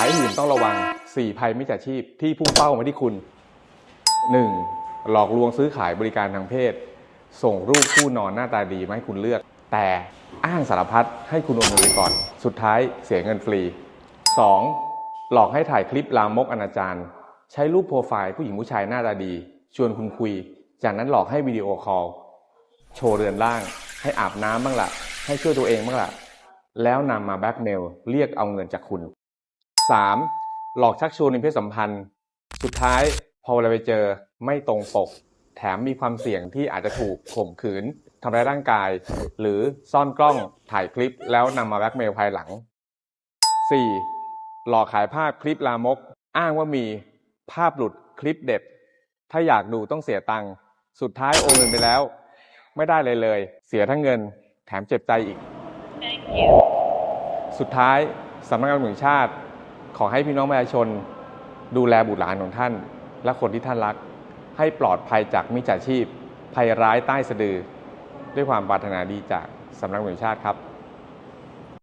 ายอื่นต้องระวัง 4 ภัยมิจฉาชีพที่พุ่งเป้ามาที่คุณ 1. หลอกลวงซื้อขายบริการทางเพศ ส่งรูปคู่นอนหน้าตาดีมาให้คุณเลือก แต่อ้างสารพัดให้คุณโอนเงินไปก่อน สุดท้ายเสียเงินฟรี 2. หลอกให้ถ่ายคลิปลามกอนาจารใช้รูปโปรไฟล์ผู้หญิงผู้ชายหน้าตาดี ชวนคุณคุย จากนั้นหลอกให้วิดีโอคอลโชว์เรือนร่าง ให้อาบน้ำบ้างละ่ะ ให้ช่วยตัวเองบ้างละ่ะ แล้วนำมาแบ็กเมลเรียกเอาเงินจากคุณ 3. หลอกชักชวนในเพศสัมพันธ์ สุดท้ายพอเวลาไปเจอไม่ตรงปก แถมมีความเสี่ยงที่อาจจะถูกข่มขืนทำร้ายร่างกาย หรือซ่อนกล้องถ่ายคลิปแล้วนำมาแบล็กเมลภายหลัง 4. หลอกขายภาพคลิปลามก อ้างว่ามีภาพหลุดคลิปเด็ด ถ้าอยากดูต้องเสียตังค์สุดท้ายโอนเงินไปแล้ว ไม่ได้เลยเลย เสียทั้งเงินแถมเจ็บใจอีก Thank you. สุดท้ายสำนักงานตำรวจแห่งชาติ ขอให้พี่น้องประชาชนดูแลบุตรหลานของท่าน และคนที่ท่านรัก ให้ปลอดภัยจากมิจฉาชีพ ภัยร้ายใต้สะดือ ด้วยความปรารถนาดีจากสำนักงานตำรวจแห่งชาติครับ